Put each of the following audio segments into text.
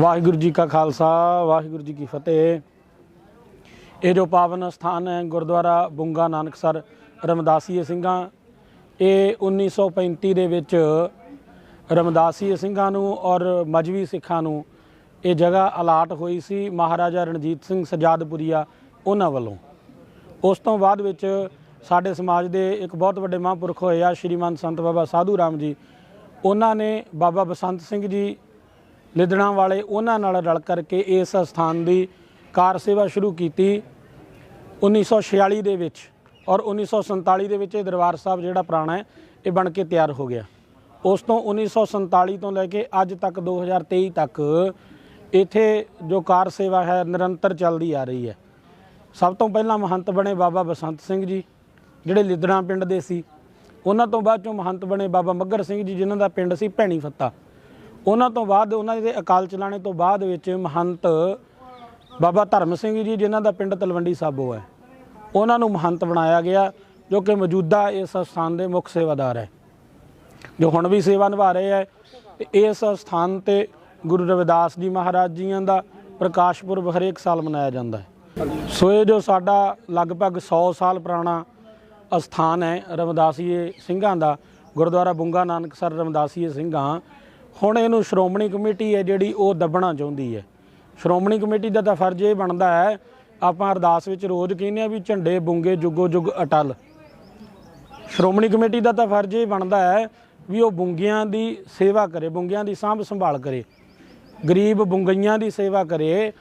ਵਾਹਿਗੁਰੂ ਜੀ ਕਾ ਖਾਲਸਾ, ਵਾਹਿਗੁਰੂ ਜੀ ਕੀ ਫਤਿਹ। ਇਹ ਜੋ ਪਾਵਨ ਸਥਾਨ ਹੈ ਗੁਰਦੁਆਰਾ ਬੁੰਗਾ ਨਾਨਕਸਰ ਰਮਦਾਸੀਏ ਸਿੰਘਾਂ, ਇਹ 1935 ਦੇ ਵਿੱਚ ਰਮਦਾਸੀਏ ਸਿੰਘਾਂ ਨੂੰ ਔਰ ਮਜਵੀ ਸਿੱਖਾਂ ਨੂੰ ਇਹ ਜਗ੍ਹਾ ਅਲਾਟ ਹੋਈ ਸੀ ਮਹਾਰਾਜਾ ਰਣਜੀਤ ਸਿੰਘ ਸਜਾਦਪੁਰੀਆ ਉਹਨਾਂ ਵੱਲੋਂ। ਉਸ ਤੋਂ ਬਾਅਦ ਵਿੱਚ ਸਾਡੇ ਸਮਾਜ ਦੇ ਇੱਕ ਬਹੁਤ ਵੱਡੇ ਮਹਾਂਪੁਰਖ ਹੋਏ ਆ ਸ਼੍ਰੀਮਾਨ ਸੰਤ ਬਾਬਾ ਸਾਧੂ ਰਾਮ ਜੀ। ਉਹਨਾਂ ਨੇ ਬਾਬਾ ਬਸੰਤ ਸਿੰਘ ਜੀ ਲਿਦੜਾਂ ਵਾਲੇ ਉਹਨਾਂ ਨਾਲ ਰਲ ਕਰਕੇ ਇਸ ਸਥਾਨ ਦੀ ਕਾਰ ਸੇਵਾ ਸ਼ੁਰੂ ਕੀਤੀ। 1946 ਦੇ ਵਿੱਚ ਔਰ 1947 ਦੇ ਵਿੱਚ ਇਹ ਦਰਬਾਰ ਸਾਹਿਬ ਜਿਹੜਾ ਪੁਰਾਣਾ ਹੈ, ਇਹ ਬਣ ਕੇ ਤਿਆਰ ਹੋ ਗਿਆ। ਉਸ ਤੋਂ 1947 ਤੋਂ ਲੈ ਕੇ ਅੱਜ ਤੱਕ 2023 ਤੱਕ ਇੱਥੇ ਜੋ ਕਾਰ ਸੇਵਾ ਹੈ, ਨਿਰੰਤਰ ਚੱਲਦੀ ਆ ਰਹੀ ਹੈ। ਸਭ ਤੋਂ ਪਹਿਲਾਂ ਮਹੰਤ ਬਣੇ ਬਾਬਾ ਬਸੰਤ ਸਿੰਘ ਜੀ, ਜਿਹੜੇ ਲਿਦੜਾਂ ਪਿੰਡ ਦੇ ਸੀ। ਉਹਨਾਂ ਤੋਂ ਬਾਅਦ ਚੋਂ ਮਹੰਤ ਬਣੇ ਬਾਬਾ ਮੱਗਰ ਸਿੰਘ ਜੀ, ਜਿਨ੍ਹਾਂ ਦਾ ਪਿੰਡ ਸੀ ਭੈਣੀ ਫੱਤਾ। ਉਹਨਾਂ ਤੋਂ ਬਾਅਦ, ਉਹਨਾਂ ਦੇ ਅਕਾਲ ਚਲਾਣੇ ਤੋਂ ਬਾਅਦ ਵਿੱਚ ਮਹੰਤ ਬਾਬਾ ਧਰਮ ਸਿੰਘ ਜੀ, ਜਿਨ੍ਹਾਂ ਦਾ ਪਿੰਡ ਤਲਵੰਡੀ ਸਾਬੋ ਹੈ, ਉਹਨਾਂ ਨੂੰ ਮਹੰਤ ਬਣਾਇਆ ਗਿਆ, ਜੋ ਕਿ ਮੌਜੂਦਾ ਇਸ ਸਥਾਨ ਦੇ ਮੁੱਖ ਸੇਵਾਦਾਰ ਹੈ, ਜੋ ਹੁਣ ਵੀ ਸੇਵਾ ਨਿਭਾ ਰਹੇ ਹੈ। ਤੇ ਇਸ ਸਥਾਨ ਤੇ ਗੁਰੂ ਰਵਿਦਾਸ ਜੀ ਮਹਾਰਾਜ ਜੀਆਂ ਦਾ ਪ੍ਰਕਾਸ਼ ਪੁਰਬ ਹਰੇਕ ਸਾਲ ਮਨਾਇਆ ਜਾਂਦਾ ਹੈ। ਸੋ ਇਹ ਜੋ ਸਾਡਾ ਲਗਭਗ 100 ਸਾਲ ਪੁਰਾਣਾ ਅਸਥਾਨ ਹੈ ਰਮਦਾਸੀਏ ਸਿੰਘਾਂ ਦਾ, ਗੁਰਦੁਆਰਾ ਬੁੰਗਾ ਨਾਨਕਸਰ ਰਮਦਾਸੀਏ ਸਿੰਘਾਂ ਹੁਣ ਇਹਨੂੰ ਸ਼੍ਰੋਮਣੀ ਕਮੇਟੀ ਹੈ ਜਿਹੜੀ ਉਹ ਦੱਬਣਾ ਚਾਹੁੰਦੀ ਹੈ। ਸ਼੍ਰੋਮਣੀ ਕਮੇਟੀ ਦਾ ਤਾਂ ਫਰਜ਼ ਇਹ ਬਣਦਾ ਹੈ, ਆਪਾਂ ਅਰਦਾਸ ਵਿੱਚ ਰੋਜ਼ ਕਹਿੰਦੇ ਆ ਵੀ ਝੰਡੇ ਬੁੰਗੇ ਜੁਗੋ ਜੁਗ ਅਟਲ। ਸ਼੍ਰੋਮਣੀ ਕਮੇਟੀ ਦਾ ਤਾਂ ਫਰਜ਼ ਇਹ ਬਣਦਾ ਹੈ ਵੀ ਉਹ ਬੁੰਗਿਆਂ ਦੀ ਸੇਵਾ ਕਰੇ, ਬੁੰਗਿਆਂ ਦੀ ਸਾਂਭ ਸੰਭਾਲ ਕਰੇ। ਗਰੀਬ ਬੁੰਗਈਆਂ ਦੀ ਸੇਵਾ ਕਰੇ,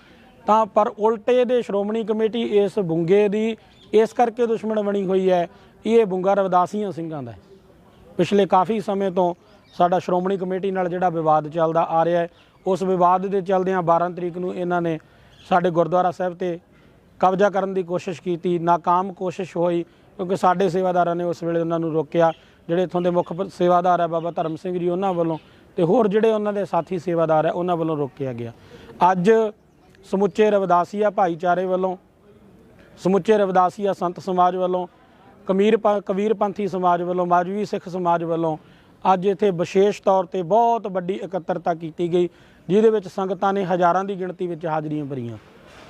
ਤਾਂ ਪਰ ਉਲਟੇ ਦੇ ਸ਼੍ਰੋਮਣੀ ਕਮੇਟੀ ਇਸ ਬੁੰਗੇ ਦੀ, ਇਸ ਕਰਕੇ ਦੁਸ਼ਮਣ ਬਣੀ ਹੋਈ ਹੈ, ਇਹ ਬੁੰਗਾ ਰਵਦਾਸੀਆਂ ਸਿੰਘਾਂ ਦਾ ਪਿਛਲੇ ਕਾਫੀ ਸਮੇਂ ਤੋਂ ਸਾਡਾ ਸ਼੍ਰੋਮਣੀ ਕਮੇਟੀ ਨਾਲ ਜਿਹੜਾ ਵਿਵਾਦ ਚੱਲਦਾ ਆ ਰਿਹਾ ਹੈ, ਉਸ ਵਿਵਾਦ ਦੇ ਚੱਲਦਿਆਂ 12 ਤਰੀਕ ਨੂੰ ਇਹਨਾਂ ਨੇ ਸਾਡੇ ਗੁਰਦੁਆਰਾ ਸਾਹਿਬ ਤੇ ਕਬਜ਼ਾ ਕਰਨ ਦੀ ਕੋਸ਼ਿਸ਼ ਕੀਤੀ, ਨਾਕਾਮ ਕੋਸ਼ਿਸ਼ ਹੋਈ, ਕਿਉਂਕਿ ਸਾਡੇ ਸੇਵਾਦਾਰਾਂ ਨੇ ਉਸ ਵੇਲੇ ਉਹਨਾਂ ਨੂੰ ਰੋਕਿਆ। ਜਿਹੜੇ ਇੱਥੋਂ ਦੇ ਮੁੱਖ ਸੇਵਾਦਾਰ ਹੈ ਬਾਬਾ ਧਰਮ ਸਿੰਘ ਜੀ ਉਹਨਾਂ ਵੱਲੋਂ ਤੇ ਹੋਰ ਜਿਹੜੇ ਉਹਨਾਂ ਦੇ ਸਾਥੀ ਸੇਵਾਦਾਰ ਹੈ ਉਹਨਾਂ ਵੱਲੋਂ ਰੋਕਿਆ ਗਿਆ। ਅੱਜ ਸਮੁੱਚੇ ਰਵਦਾਸੀਆ ਭਾਈਚਾਰੇ ਵੱਲੋਂ, ਸਮੁੱਚੇ ਰਵਦਾਸੀਆ ਸੰਤ ਸਮਾਜ ਵੱਲੋਂ, ਕਮੀਰ ਪ- ਕਬੀਰ ਪੰਥੀ ਸਮਾਜ ਵੱਲੋਂ, ਮਾਜਵੀ ਸਿੱਖ ਸਮਾਜ ਵੱਲੋਂ ਅੱਜ ਇੱਥੇ ਵਿਸ਼ੇਸ਼ ਤੌਰ ਤੇ ਬਹੁਤ ਵੱਡੀ ਇਕੱਤਰਤਾ ਕੀਤੀ ਗਈ, ਜਿਹਦੇ ਵਿੱਚ ਸੰਗਤਾਂ ਨੇ ਹਜ਼ਾਰਾਂ ਦੀ ਗਿਣਤੀ ਵਿੱਚ ਹਾਜ਼ਰੀਆਂ ਭਰੀਆਂ।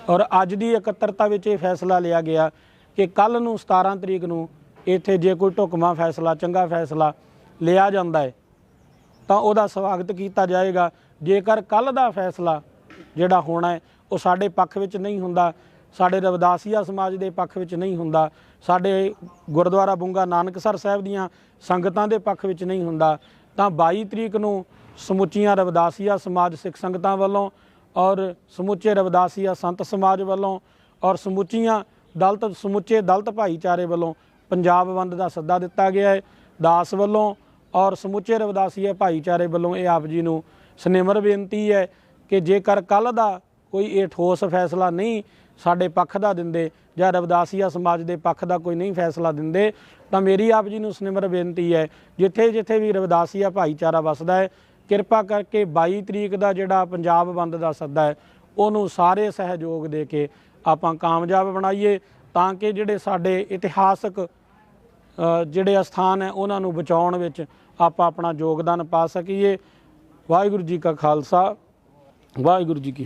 ਔਰ ਅੱਜ ਦੀ ਇਕੱਤਰਤਾ ਵਿੱਚ ਇਹ ਫੈਸਲਾ ਲਿਆ ਗਿਆ ਕਿ ਕੱਲ ਨੂੰ 17 ਤਰੀਕ ਨੂੰ ਇੱਥੇ ਜੇ ਕੋਈ ਢੁਕਵਾਂ ਫੈਸਲਾ, ਚੰਗਾ ਫੈਸਲਾ ਲਿਆ ਜਾਂਦਾ ਹੈ, ਤਾਂ ਉਹਦਾ ਸਵਾਗਤ ਕੀਤਾ ਜਾਏਗਾ। ਜੇਕਰ ਕੱਲ ਦਾ ਫੈਸਲਾ ਜਿਹੜਾ ਹੋਣਾ ਹੈ, ਉਹ ਸਾਡੇ ਪੱਖ ਵਿੱਚ ਨਹੀਂ ਹੁੰਦਾ, ਸਾਡੇ ਰਵਦਾਸੀਆ ਸਮਾਜ ਦੇ ਪੱਖ ਵਿੱਚ ਨਹੀਂ ਹੁੰਦਾ ਸਾਡੇ ਗੁਰਦੁਆਰਾ ਬੁੰਗਾ ਨਾਨਕਸਰ ਸਾਹਿਬ ਦੀਆਂ ਸੰਗਤਾਂ ਦੇ ਪੱਖ ਵਿੱਚ ਨਹੀਂ ਹੁੰਦਾ, ਤਾਂ 22 ਤਰੀਕ ਨੂੰ ਸਮੁੱਚੀਆਂ ਰਵਦਾਸੀਆ ਸਮਾਜ ਸਿੱਖ ਸੰਗਤਾਂ ਵੱਲੋਂ ਔਰ ਸਮੁੱਚੇ ਰਵਦਾਸੀਆ ਸੰਤ ਸਮਾਜ ਵੱਲੋਂ ਔਰ ਸਮੁੱਚੀਆਂ ਦਲਤ, ਸਮੁੱਚੇ ਦਲਤ ਭਾਈਚਾਰੇ ਵੱਲੋਂ ਪੰਜਾਬ ਬੰਦ ਦਾ ਸੱਦਾ ਦਿੱਤਾ ਗਿਆ ਹੈ। ਦਾਸ ਵੱਲੋਂ ਔਰ ਸਮੁੱਚੇ ਰਵਦਾਸੀਆ ਭਾਈਚਾਰੇ ਵੱਲੋਂ ਇਹ ਆਪ ਜੀ ਨੂੰ ਸਨੇਮਰ ਬੇਨਤੀ ਹੈ ਕਿ ਜੇਕਰ ਕੱਲ ਦਾ ਕੋਈ ਇਹ ਠੋਸ ਫੈਸਲਾ ਨਹੀਂ ਸਾਡੇ ਪੱਖ ਦਾ ਦਿੰਦੇ ਜਾਂ ਰਵਦਾਸੀਆ ਸਮਾਜ ਦੇ ਪੱਖ ਦਾ ਕੋਈ ਨਹੀਂ ਫੈਸਲਾ ਦਿੰਦੇ, ਤਾਂ ਮੇਰੀ ਆਪ ਜੀ ਨੂੰ ਸਨਿਮਰ ਬੇਨਤੀ ਹੈ, ਜਿੱਥੇ ਜਿੱਥੇ ਵੀ ਰਵਦਾਸੀਆ ਭਾਈਚਾਰਾ ਵਸਦਾ ਹੈ, ਕਿਰਪਾ ਕਰਕੇ 22 ਤਰੀਕ ਦਾ ਜਿਹੜਾ ਪੰਜਾਬ ਬੰਦ ਦਾ ਸੱਦਾ ਹੈ, ਉਹਨੂੰ ਸਾਰੇ ਸਹਿਯੋਗ ਦੇ ਕੇ ਆਪਾਂ ਕਾਮਯਾਬ ਬਣਾਈਏ, ਤਾਂ ਕਿ ਜਿਹੜੇ ਸਾਡੇ ਇਤਿਹਾਸਕ ਜਿਹੜੇ ਅਸਥਾਨ ਹੈ ਉਹਨਾਂ ਨੂੰ ਬਚਾਉਣ ਵਿੱਚ ਆਪਾਂ ਆਪਣਾ ਯੋਗਦਾਨ ਪਾ ਸਕੀਏ। ਵਾਹਿਗੁਰੂ ਜੀ ਕਾ ਖਾਲਸਾ, ਵਾਹਿਗੁਰੂ ਜੀ ਕੀ